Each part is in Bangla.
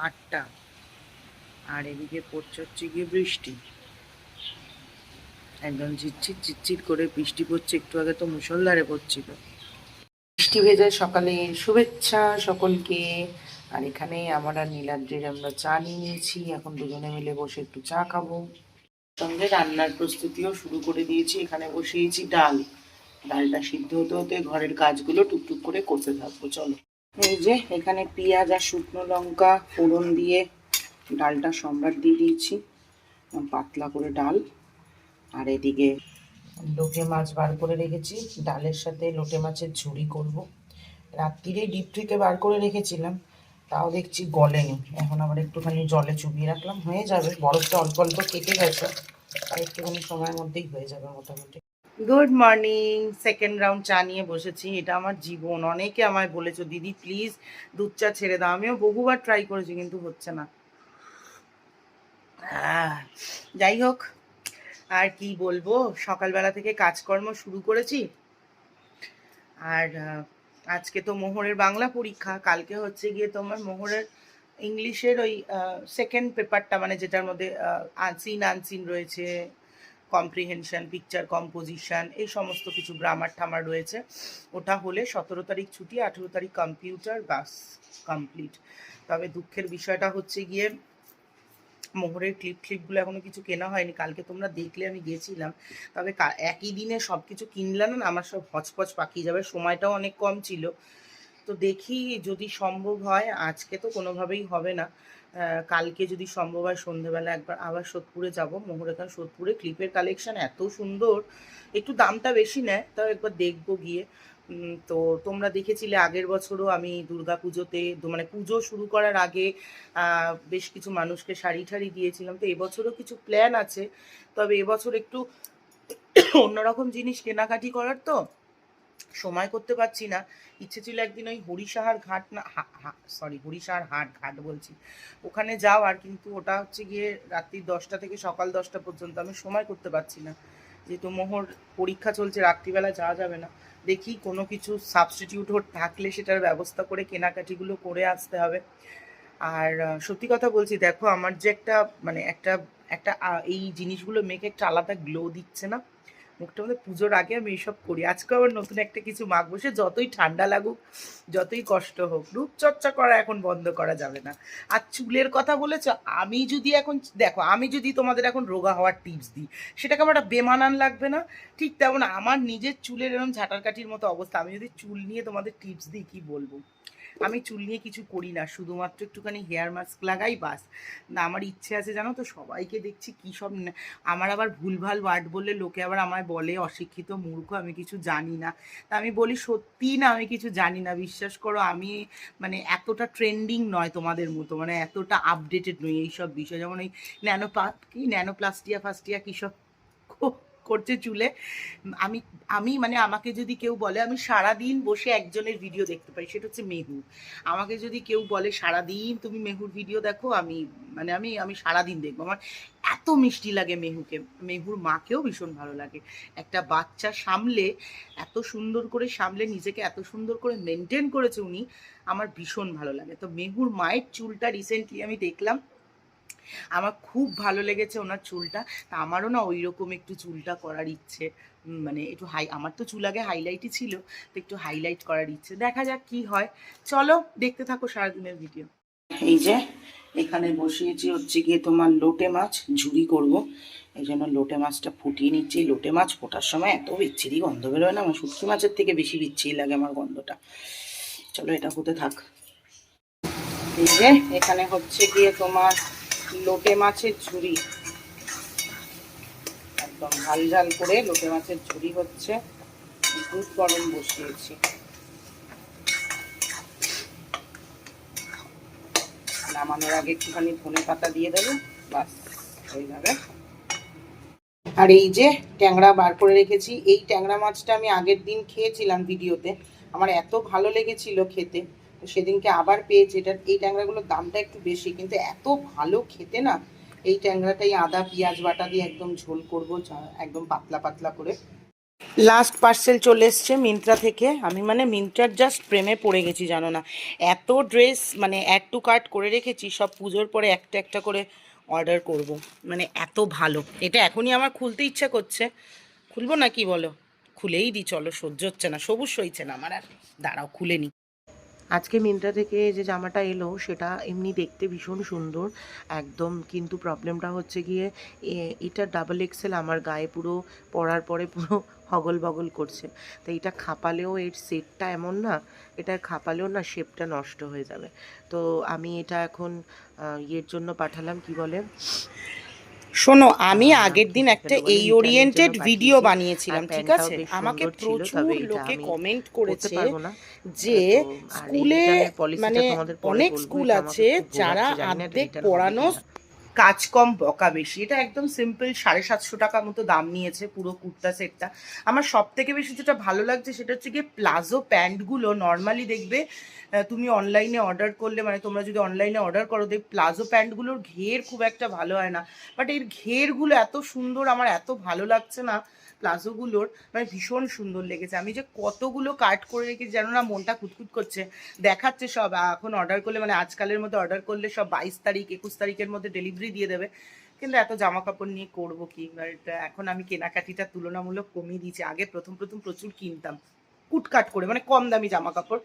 আটটা। আর এদিকে পড়ছে হচ্ছে গিয়ে বৃষ্টি। একদম ঝিরঝির ঝিরঝির করে বৃষ্টি পড়ছে, একটু আগে তো মুসলধারে পড়ছিল। বৃষ্টি ভেজা সকালে শুভেচ্ছা সকলকে। আর এখানে আমার আর নীলাদ্রির আমরা চা নিয়ে নিয়েছি। এখন দুজনে মিলে বসে একটু চা খাব। সঙ্গে রান্নার প্রস্তুতিও শুরু করে দিয়েছি। এখানে বসিয়েছি ডাল। ডালটা সিদ্ধ হতে হতে ঘরের কাজগুলো টুকটুক করে করতে থাকব। চলো। এই যে, এখানে পেঁয়াজ আর শুকনো লঙ্কা ফোড়ন দিয়ে ডালটা সম্রাট দিয়ে দিয়েছি। পাতলা করে ডাল। আর এদিকে লোটে মাছ বার করে রেখেছি। ডালের সাথে লোটে মাছের ঝুড়ি করব। রাত্রিরেই ডিপ থেকে বার করে রেখেছিলাম। তাও দেখছি গলেনি। এখন আবার একটুখানি জলে চুবিয়ে রাখলাম। হয়ে যাবে। বরফটা অল্প অল্প কেটে গেছে। আর একটুখানি সময়ের মধ্যেই হয়ে যাবে মোটামুটি। গুড মর্নিং সেকেন্ড রাউন্ড চা নিয়ে বসেছি। এটা আমার জীবন। অনেকে আমায় বলেছ দিদি প্লিজ দুধ চা ছেড়ে দাও। আমিও বহুবার ট্রাই করেছি কিন্তু হচ্ছে না। আহ, যাই হোক আর কি বলব? সকালবেলা থেকে কাজকর্ম শুরু করেছি। আর আজকে তো মোহরের বাংলা পরীক্ষা। কালকে হচ্ছে গিয়ে তোমার মোহরের ইংলিশের ওই সেকেন্ড পেপারটা মানে যেটার মধ্যে সিন আনসিন রয়েছে। কম্প্রিহেনশন পিকচার কম্পোজিশন এই সমস্ত কিছু গ্রামার ঠামার রয়েছে। ওটা হলে সতেরো তারিখ ছুটি, আঠেরো তারিখ কম্পিউটার বাস কমপ্লিট তবে দুঃখের বিষয়টা হচ্ছে গিয়ে, মোহরের ক্লিপ ক্লিপগুলো এখনও কিছু কেনা হয়নি। কালকে তোমরা দেখলে, আমি গেছিলাম। তবে একই দিনে সব কিছু কিনলাম না, আমার সব হচপচ পাকিয়ে যাবে। সময়টাও অনেক কম ছিল। তো দেখি যদি সম্ভব হয়, আজকে তো কোনোভাবেই হবে না। কালকে যদি সম্ভব হয় সন্ধেবেলা একবার আবার সোদপুরে যাব। মোহর এখানে সোদপুরে ক্লিপের কালেকশন এত সুন্দর। একটু দামটা বেশি নেয়, তাও একবার দেখব গিয়ে। তো তোমরা দেখেছিলে আগের বছরও আমি দুর্গা পুজোতে মানে পুজো শুরু করার আগে বেশ কিছু মানুষকে শাড়ি ঠাড়ি দিয়েছিলাম। তো এবছরও কিছু প্ল্যান আছে। তবে এবছর একটু অন্যরকম জিনিস কেনাকাটি করার তো সময় করতে পারছি না। ইচ্ছে ছিল একদিন ওই হরিশাহার ঘাট না সরি হরিশাহার হাট ঘাট বলছি। ওখানে যাওয়ার কিন্তু ওটা হচ্ছে গিয়ে রাত্রি দশটা থেকে সকাল দশটা পর্যন্ত আমি সময় করতে পারছি না। যেহেতু মোহর পরীক্ষা চলছে, রাত্রিবেলা যাওয়া যাবে না। দেখি কোনো কিছু সাবস্টিটিউট হোট থাকলে সেটার ব্যবস্থা করে কেনাকাটিগুলো করে আসতে হবে। আর সত্যি কথা বলছি, দেখো আমার যে একটা মানে একটা একটা এই জিনিসগুলো মেখে একটা আলাদা গ্লো দিচ্ছে না। মুখটার মধ্যে পুজোর আগে আমি এইসব করি। আজকে আবার নতুন একটা কিছু মাখবো। সে যতই ঠান্ডা লাগুক, যতই কষ্ট হোক, রূপচর্চা করা এখন বন্ধ করা যাবে না। আর চুলের কথা বলেছ, আমি যদি এখন, দেখো, আমি যদি তোমাদের এখন রোগা হওয়ার টিপস দিই, সেটাকে আমার একটা বেমানান লাগবে না? ঠিক তেমন আমার নিজের চুলের এরকম ঝাঁটার কাঠির মতো অবস্থা। আমি যদি চুল নিয়ে তোমাদের টিপস দিই, কি বলব? আমি চুল নিয়ে কিছু করি না, শুধুমাত্র একটুখানি হেয়ার মাস্ক লাগাই বাস। না, আমার ইচ্ছে আছে জানো তো, সবাইকে দেখছি কী সব আমার আবার ভুলভাল ওয়ার্ড বললে লোকে আবার আমায় বলে, অশিক্ষিত মূর্খ, আমি কিছু জানি না। তা আমি বলি, সত্যি না, আমি কিছু জানি না, বিশ্বাস করো, আমি মানে এতটা ট্রেন্ডিং নয় তোমাদের মতো মানে এতটা আপডেটেড নই এইসব বিষয়। যেমন এই ন্যানো কি ন্যানোপ্লাস্টিয়া ফাস্টিয়া কী সব করছে চুলে, আমি আমি মানে আমাকে যদি কেউ বলে আমি সারা দিন বসে একজনের ভিডিও দেখতে পাই সেটা হচ্ছে মেহু। আমাকে যদি কেউ বলে সারা দিন তুমি মেহুর ভিডিও দেখো, আমি মানে আমি আমি সারা দিন দেখব। আমার এত মিষ্টি লাগে মেহুকে, মেহুর মাকেও ভীষণ ভালো লাগে। একটা বাচ্চা সামলে, এত সুন্দর করে সামলে, নিজেকে এত সুন্দর করে মেনটেন করেছে উনি, আমার ভীষণ ভালো লাগে। তো মেহুর মায়ের চুলটা রিসেন্টলি আমি দেখলাম আমার খুব ভালো লেগেছে ওনার চুলটা। তা আমারও না ওই রকম একটু চুলটা করার ইচ্ছে মানে একটু হাই, আমার তো চুল আগে হাইলাইটই ছিল, তো একটু হাইলাইট করার ইচ্ছে। দেখা যাক কি হয়। চলো, দেখতে থাকো সারাদিনের ভিডিও এই যে, এখানে বসিয়েছি হচ্ছে গিয়ে তোমার লোটে মাছ ঝুরি করব। এই জন্য লোটে মাছটা ফুটিয়ে নিচ্ছি। লোটে মাছ ফোটার সময় এত বিচ্ছিরি গন্ধ বেরোয় না, আমার শুটকি মাছের থেকে বেশি বিচ্ছিরি লাগে আমার গন্ধটা। চলো, এটা হতে থাক। এই যে, এখানে হচ্ছে গিয়ে তোমার লোটে মাছের ঝুড়ি। একদম ঝাল ঝাল করে লোটে মাছের ঝুড়ি হচ্ছে। দুধ গরম বসিয়েছি। নামানোর আগে একটুখানি ধনে পাতা দিয়ে দেবো বাস এইভাবে আর এই যে ট্যাংরা বার করে রেখেছি, এই ট্যাংরা মাছটা আমি আগের দিন খেয়েছিলাম ভিডিওতে। আমার এত ভালো লেগেছিল খেতে। সেদিনকে আবার পেয়েছি এটা এই ট্যাংরাগুলোর দামটা একটু বেশি, কিন্তু এত ভালো খেতে না, এই ট্যাংরাটাই আদা, পেঁয়াজ বাটা দিয়ে একদম ঝোল করব একদম পাতলা পাতলা করে। লাস্ট পার্সেল চলে এসছে মিন্ত্রা থেকে, আমি মানে মিন্ত্রার জাস্ট প্রেমে পড়ে গেছি, জানো না। এত ড্রেস মানে অ্যাড টু কার্ট করে রেখেছি, সব পুজোর পরে একটা একটা করে অর্ডার করব মানে এত ভালো। এটা এখনই আমার খুলতে ইচ্ছা করছে। খুলবো না কি বলো? খুলেই দিই চলো, সহ্য হচ্ছে না, সবুজ সইছে না আমার আর। দাঁড়াও, খুলে নি। আজকে মিন্ত্রা থেকে যে জামাটা এলো, সেটা এমনি দেখতে ভীষণ সুন্দর। একদম কিন্তু প্রবলেমটা হচ্ছে গিয়ে এটা ডাবল এক্সেল আমার গায়ে পুরো, পরার পরে পুরো হগল বগল করছে। তো এটা খাপালেও এর সেটটা এমন না এটা খাপালেও না শেপটা নষ্ট হয়ে যাবে। তো আমি এটা এখন ইয়ের জন্য পাঠালাম, কি বলে? শোনো আমি আগের দিন একটা এই ওরিয়েন্টেড ভিডিও বানিয়েছিলাম ঠিক আছে আমাকে প্রচুর লোকে কমেন্ট করেছে যে স্কুলে মানে অনেক স্কুল আছে যারা আমাদের অর্ধেক পড়ানো। কাজ কম, বকা বেশি। এটা একদম সিম্পল সাড়ে সাতশো টাকার মতো দাম নিয়েছে পুরো কুর্তা সেটটা। আমার সব থেকে বেশি যেটা ভালো লাগছে সেটা হচ্ছে গিয়ে প্লাজো প্যান্টগুলো নর্মালি দেখবে তুমি অনলাইনে অর্ডার করলে মানে তোমরা যদি অনলাইনে অর্ডার করো, দেখ প্লাজো প্যান্টগুলোর ঘের খুব একটা ভালো হয় না। বাট এর ঘেরগুলো এত সুন্দর, আমার এত ভালো লাগছে না। প্লাজোগুলোর মানে ভীষণ সুন্দর লেগেছে। আমি যে কতগুলো কাট করে রেখেছি যেন না মনটা কুতকুত করছে, দেখাচ্ছে সব। এখন অর্ডার করলে মানে আজকালের মধ্যে অর্ডার করলে সব বাইশ তারিখ, একুশ তারিখের মধ্যে ডেলিভারি দিয়ে দেবে। কিন্তু এত জামা কাপড় নিয়ে করব কি? এখন আমি কেনাকাটিটা তুলনামূলক কমিয়ে দিয়েছি। আগে প্রথম প্রথম প্রচুর কিনতাম। কুটকাট করে মানে কম দামি জামা কাপড়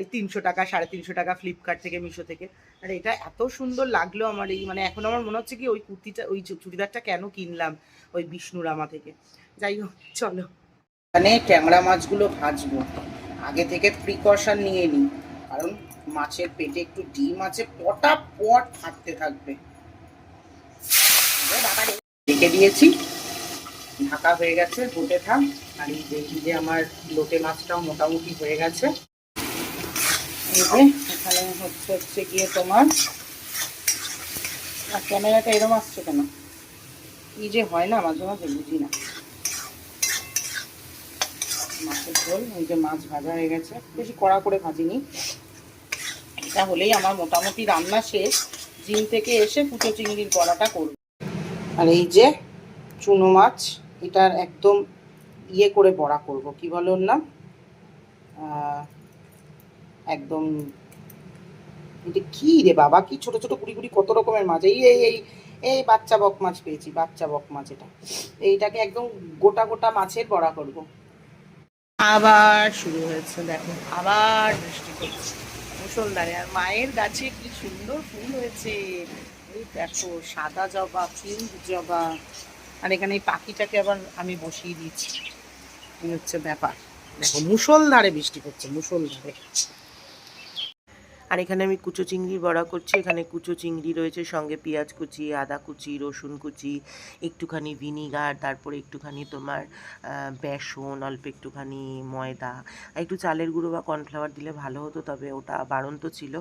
এই তিনশো টাকা, সাড়ে তিনশো টাকা ফ্লিপকার্ট থেকে মিশো থেকে। আর, এটা এত সুন্দর লাগল আমার এই মানে এখন আমার মনে হচ্ছে কি ওই কুর্তিটা, ওই চুড়িদারটা কেন কিনলাম? ওই বিষ্ণুরামা থেকে। যাই হোক, চলো। মানে ট্যাংরা মাছগুলো ভাজবো। আগে থেকে প্রিকশন নিয়ে নিই, কারণ মাছের পেটে একটু ডিম আছে পটা পট ফাটতে থাকবে। রেখে দিয়েছি। ঢাকা হয়ে গেছে গোটে থাক। আর এই দেখি যে আমার লোটে মাছটাও মোটামুটি হয়ে গেছে। এই যে, এখানে হচ্ছে হচ্ছে গিয়ে তোমার, আর ক্যামেরাটা এরম আসছে কেন? কি যে হয় না, মাঝে মাঝে বুঝি না মাছের ঝোল এই যে মাছ ভাজা হয়ে গেছে। বেশি কড়া করে ভাজিনি। এটা হলেই আমার মোটামুটি রান্না শেষ। জিম থেকে এসে কুচো চিংড়ির বড়াটা করব। আর এই যে চুনো মাছ, এটার একদম ইয়ে করে বড়া করব। কি বলে ওর নাম? একদম এটা কি রে বাবা? কি ছোট ছোট কুড়ি কুড়ি কত রকমের মাছ? এই এই এই এই বাচ্চা বক মাছ পেয়েছি, বাচ্চা বক মাছ এটা। এইটাকে একদম গোটা গোটা মাছের বড়া করব। আবার শুরু হয়েছে, দেখো, আবার বৃষ্টি পড়ছে। মুসলধারে আর মায়ের গাছে কি সুন্দর ফুল হয়েছে। এই দেখো, সাদা জবা, পিঙ্ক জবা, আর এখানে এই পাখিটাকে আবার আমি বসিয়ে দিচ্ছি। হচ্ছে ব্যাপার। দেখো মুসলধারে বৃষ্টি পড়ছে মুসলধারে আর এখানে আমি কুচো চিংড়ির বড়া করছি, এখানে কুচো চিংড়ি রয়েছে, সঙ্গে পেঁয়াজ কুচি, আদা কুচি, রসুন কুচি, একটুখানি ভিনিগার, তারপরে একটুখানি তোমার বেসন, অল্প একটুখানি ময়দা, একটু চালের গুঁড়ো বা কর্নফ্লাওয়ার দিলে ভালো হতো, তবে ওটা বাড়ন্ত ছিল।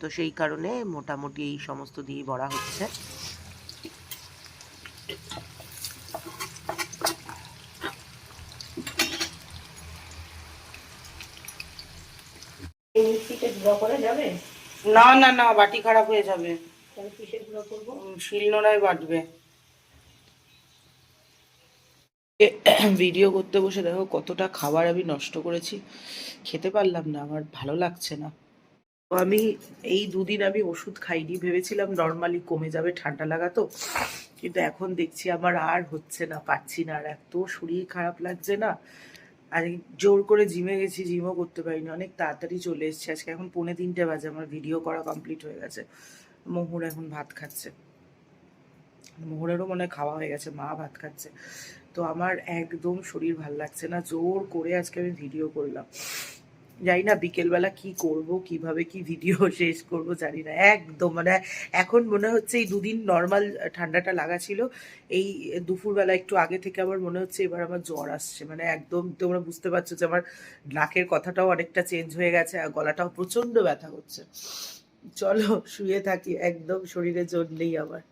তো সেই কারণে মোটামুটি এই সমস্ত দিয়েই বড়া হচ্ছে। না না না বাটি খারাপ হয়ে যাবে। শিলনোড়ায় বাটবে। ভিডিও করতে বসে দেখো কতটা খাবার আমি নষ্ট করেছি। খেতে পারলাম না আমার ভালো লাগছে না। তো আমি এই দুদিন আমি ওষুধ খাইনি ভেবেছিলাম নর্মালি কমে যাবে ঠান্ডা লাগা তো। কিন্তু এখন দেখছি আমার আর হচ্ছে না পাচ্ছি না। আর এত শরীর খারাপ লাগছে না। আর জোর করে জিমে গেছি, জিমও করতে পারিনি। অনেক তাড়াতাড়ি চলে এসেছি। আজকে এখন পৌনে তিনটে বাজে। আমার ভিডিও করা কমপ্লিট হয়ে গেছে। মোহর এখন ভাত খাচ্ছে। মোহরেরও মনে খাওয়া হয়ে গেছে। মা ভাত খাচ্ছে। তো আমার একদম শরীর ভালো লাগছে না। জোর করে আজকে আমি ভিডিও করলাম। জানি না বিকেলবেলা কি করব, কীভাবে কি ভিডিও শেষ করব, জানি না। একদম মানে এখন মনে হচ্ছে এই দুদিন নর্মাল ঠান্ডাটা লাগা ছিল। এই দুপুরবেলা একটু আগে থেকে আমার মনে হচ্ছে এবার আমার জ্বর আসছে। মানে একদম তোমরা বুঝতে পারছ যে আমার নাকের কথাটাও অনেকটা চেঞ্জ হয়ে গেছে আর গলাটাও প্রচণ্ড ব্যথা করছে। চলো, শুয়ে থাকি। একদম শরীরে জোর নেই আমার।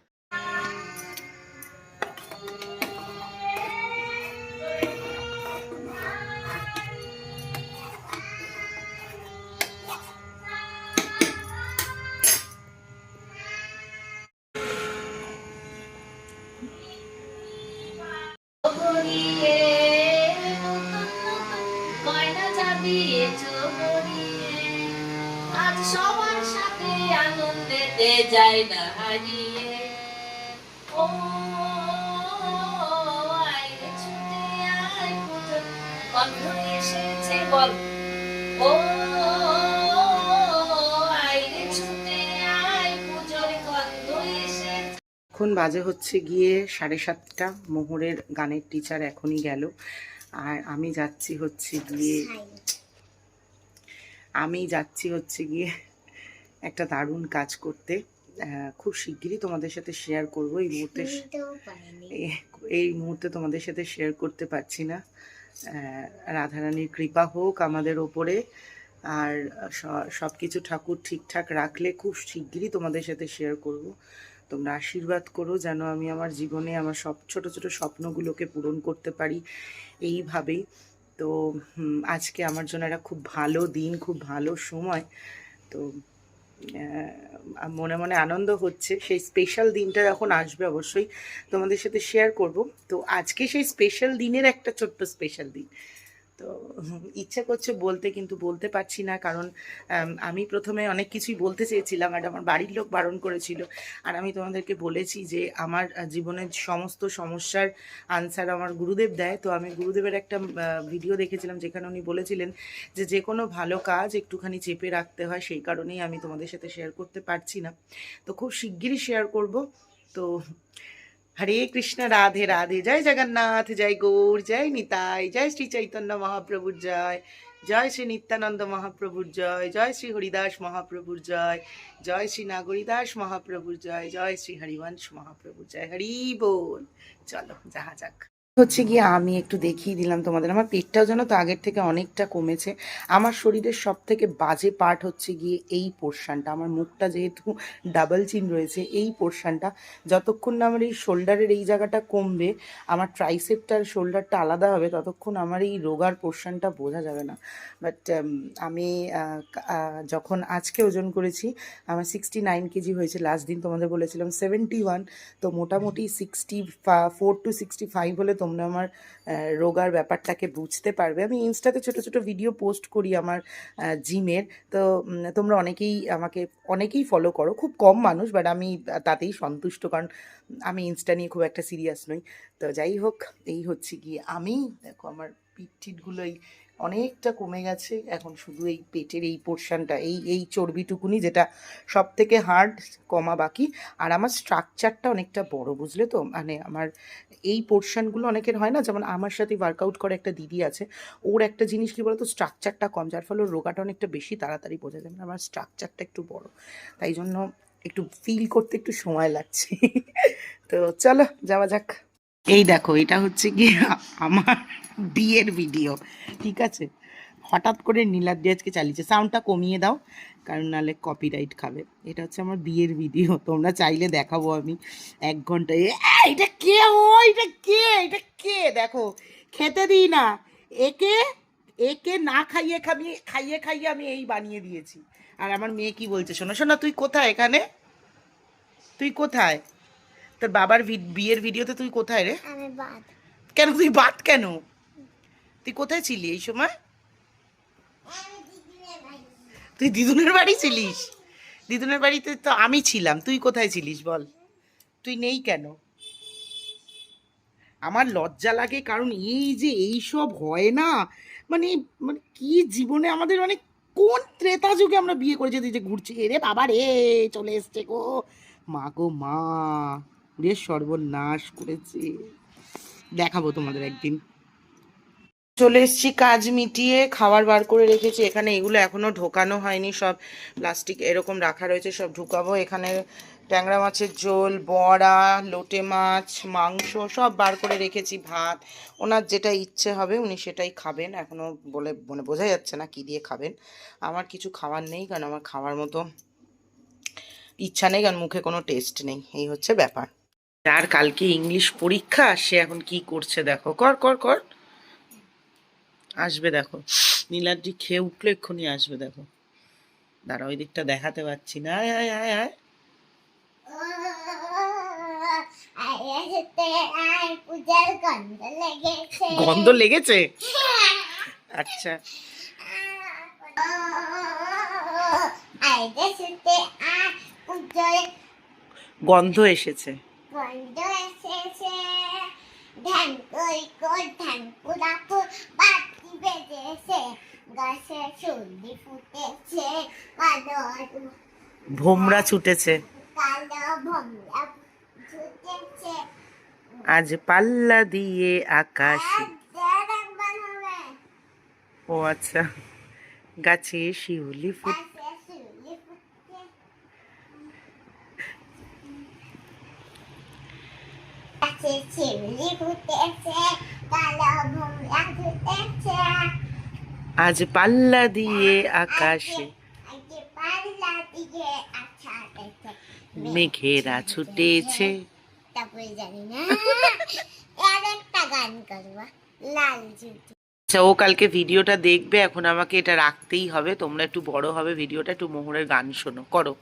এখন বাজে হচ্ছে গিয়ে সাড়ে সাতটা। মোহরের গানের টিচার এখনই গেল। আর আমি যাচ্ছি হচ্ছে গিয়ে আমি যাচ্ছি হচ্ছে গিয়ে একটা দারুণ কাজ করতে। খুব শিগগিরই তোমাদের সাথে শেয়ার করব। এই মুহূর্তে এই মুহূর্তে তোমাদের সাথে শেয়ার করতে পারছি না। রাধারানীর কৃপা হোক আমাদের ওপরে। আর সব কিছু ঠাকুর ঠিকঠাক রাখলে খুব শিগগিরই তোমাদের সাথে শেয়ার করব। তোমরা আশীর্বাদ করো যেন আমি আমার জীবনে আমার সব, ছোট ছোট স্বপ্নগুলোকে পূরণ করতে পারি এইভাবেই। তো আজকে আমার জন্য একটা খুব ভালো দিন, খুব ভালো সময়। তো মনে মনে আনন্দ হচ্ছে। সেই স্পেশাল দিনটা যখন আসবে অবশ্যই তোমাদের সাথে শেয়ার করব। তো আজকে সেই স্পেশাল দিনের একটা ছোট্ট স্পেশাল দিন। তো, ইচ্ছে করছে বলতে কিন্তু বলতে পারছি না, কারণ, আমি প্রথমে অনেক কিছুই বলতে চেয়েছিলাম আর আমার বাড়ির লোক বারণ করেছিল। আর আমি তোমাদেরকে বলেছি যে, আমার জীবনের সমস্ত সমস্যার আনসার আমার গুরুদেব দেয়। তো আমি গুরুদেবের একটা ভিডিও দেখেছিলাম যেখানে উনি বলেছিলেন যে যে কোনো ভালো কাজ একটুখানি চেপে রাখতে হয়, সেই কারণেই আমি তোমাদের সাথে শেয়ার করতে পারছি না। তো খুব শিগগিরই শেয়ার করব। তো হরে কৃষ্ণ, রাধে রাধে। জয় জগন্নাথ, জয় গৌর, জয় নিতাই, জয় শ্রী চৈতন্য মহাপ্রভুর জয়। জয় শ্রী নিত্যানন্দ মহাপ্রভুর জয় জয় শ্রী হরিদাস মহাপ্রভুর জয় জয় শ্রী নাগরিদাস মহাপ্রভুর জয় জয় শ্রী হরিবংশ মহাপ্রভুর জয়। হরি বোল। চলো, যাহা যাক। হচ্ছে গিয়ে আমি একটু দেখিয়ে দিলাম তোমাদের। আমার পেটটাও যেন তো আগের থেকে অনেকটা কমেছে। আমার শরীরের সব থেকে বাজে পার্ট হচ্ছে গিয়ে এই পোর্শনটা আমার মুখটা যেহেতু ডাবল চিন রয়েছে, এই পোর্শনটা যতক্ষণ না আমার এই শোল্ডারের এই জায়গাটা কমবে, আমার ট্রাইসেপটার শোল্ডারটা আলাদা হবে, ততক্ষণ আমার এই রোগার পোর্শনটা বোঝা যাবে না। বাট আমি যখন আজকে ওজন করেছি, আমার সিক্সটি নাইন কেজি হয়েছে। লাস্ট দিন তোমাদের বলেছিলাম সেভেন্টি ওয়ান তো মোটামুটি sixty four to sixty five হলে তোমরা আমার রোগার ব্যাপারটাকে বুঝতে পারবে। আমি ইনস্টাতে ছোট ছোট ভিডিও পোস্ট করি আমার জিমের। তো তোমরা অনেকেই আমাকে, অনেকেই ফলো করো। খুব কম মানুষ বাট আমি তাতেই সন্তুষ্ট, কারণ আমি ইনস্টা নিয়ে খুব একটা সিরিয়াস নই। তো যাই হোক, এই হচ্ছে গিয়ে আমি। দেখো আমার পিঠ টিটগুলোই অনেকটা কমে গেছে। এখন শুধু এই পেটের এই পোর্শনটা এই এই চর্বিটুকুনি যেটা সব থেকে হার্ড কমা বাকি। আর আমার স্ট্রাকচারটা অনেকটা বড়, বুঝলে তো? মানে আমার এই পোর্শনগুলো অনেকের হয় না, যেমন আমার সাথে ওয়ার্কআউট করে একটা দিদি আছে, ওর একটা জিনিস কি বলতো? স্ট্রাকচারটা কম, যার ফলে রোগাটা অনেকটা বেশি তাড়াতাড়ি বোঝা যায়। মানে আমার স্ট্রাকচারটা একটু বড়। তাই জন্য একটু ফিল করতে একটু সময় লাগছে। তো চলো, যাওয়া যাক। এই দেখো, এটা হচ্ছে কি আমার বিয়ের ভিডিও ঠিক আছে? হঠাৎ করে নীলাদ্রি আজকে চালিয়েছে। সাউন্ডটা কমিয়ে দাও কারণ নাহলে কপিরাইট খাবে। এটা হচ্ছে আমার বিয়ের ভিডিও তোমরা চাইলে দেখাবো আমি এক ঘণ্টা এটা কে ও? এটা কে? এটা কে? দেখো খেতে দিই না। একে একে না খাইয়ে খাইয়ে খাইয়ে খাইয়ে আমি এই বানিয়ে দিয়েছি। আর আমার মেয়ে কি বলছে শোনো শোনো তুই কোথায় এখানে? তুই কোথায়? তোর বাবার বিয়ের ভিডিওতে তুই কোথায় রে? কেন তুই বাদ কেন? তুই কোথায় ছিলি এই সময়? তুই দিদুনের বাড়ি ছিলিস? দিদুনের বাড়িতে তো আমি ছিলাম, তুই কোথায় ছিলিস বল? তুই নেই কেন? আমার লজ্জা লাগে কারণ এই যে এই সব হয় না মানে মানে কি জীবনে আমাদের মানে কোন ত্রেতা যুগে আমরা বিয়ে করেছি তুই যে ঘুরছি? রে বাবা রে, চলে এসছে গো। মা গো মা রে সর্বনাশ করেছে। দেখাবো তোমাদের একদিন। চলে এসেছি কাজ মিটিয়ে, খাবার বার করে রেখেছি। এখানে এগুলো এখনও ঢোকানো হয়নি, সব প্লাস্টিক এরকম রাখা রয়েছে, সব ঢুকাবো। এখানে ট্যাংরা মাছের ঝোল, বড়া, লোটে মাছ, মাংস সব বার করে রেখেছি, ভাত। ওনার যেটা ইচ্ছে হবে উনি সেটাই খাবেন। এখনও বলে মানে বোঝা যাচ্ছে না কি দিয়ে খাবেন। আমার কিছু খাবার নেই, কারণ আমার খাওয়ার মতো ইচ্ছা নেই, কারণ মুখে কোনো টেস্ট নেই। এই হচ্ছে ব্যাপার। আর কালকে ইংলিশ পরীক্ষা, সে এখন কি করছে দেখো। কর কর কর। আসবে দেখো। নীলাদ্রি খেয়ে উঠলে, এক্ষুনি আসবে দেখো। দাঁড়া ওই দিকটা দেখাতে পারছি না। আয় আয় আয় আয়। গন্ধ লেগেছে? আচ্ছা। গন্ধ এসেছে। গন্ধ এসেছে। বেজেছে গাছে চুল্লি ফুটেছে কালো ভোমরা ছুটেছে। কালো ভমরা ফুটেছে আজ পাল্লা দিয়ে আকাশে। ও আচ্ছা গাছে শিউলি ফুট গাছে চুল্লি ফুটেছে গাছে শিউলি ফুটেছে কালো ভমরা ফুটেছে আজ পাল্লা দিয়ে আকাশে। মেঘেরা ছুটেছে আচ্ছা ও কালকে ভিডিওটা দেখবে, এখন আমাকে এটা রাখতেই হবে। তোমরা একটু বড় হবে ভিডিওটা, একটু মোহরের গান শোনো, করো।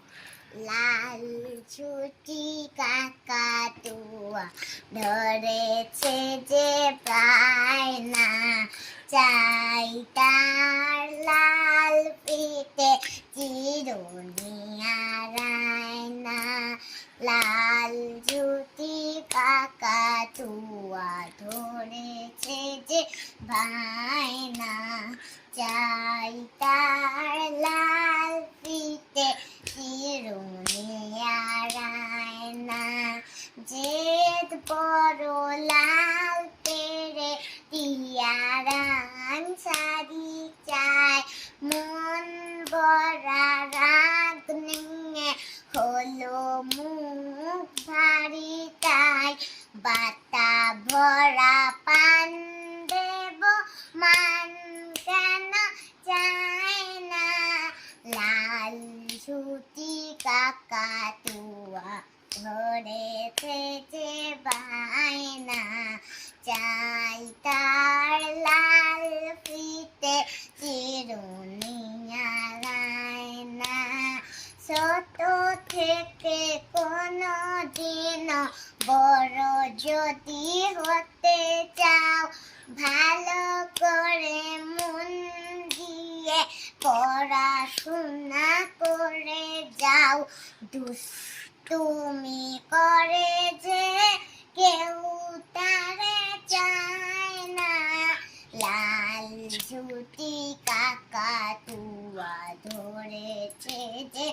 লাল ছুটি কাকাতুয়া ধরেছে যে পায় না চাই তার লাল পিঠে চিরুনিয়ারায় না লাল জুতি কাকা তুয়া ধরেছে যে ভাই না চাই তার লাল পিতে চিরুনিয়ারায় না জেদ বড় লাল পেরে টিয়ারান সারি চায় মন বড়া রাগ নিয়ে হলো মুখ ভারি তাই বাতা ভরা পান দেব, মান কেন চায় না? লাল সুতি কাকা তুয়া ধরেছে যে বায়না। চাই তার লাল ফিতে চিরুনিয়ালায় না ছোট থেকে কোনো দিন বড় যদি হতে চাও, ভালো করে মন দিয়ে পড়াশোনা করে যাও। দুষ্টুমি করে যে কেউ তারে চায় না। লাল ঝুটি কাকা তুয়া ধরেছে যে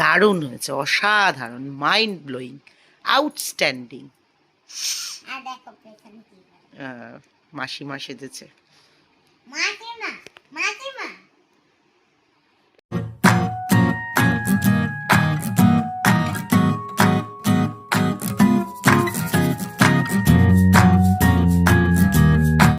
দারুণ হয়েছে অসাধারণ মাইন্ড ব্লোয়িং আউটস্ট্যান্ডিং মাসিমা সেজেছে।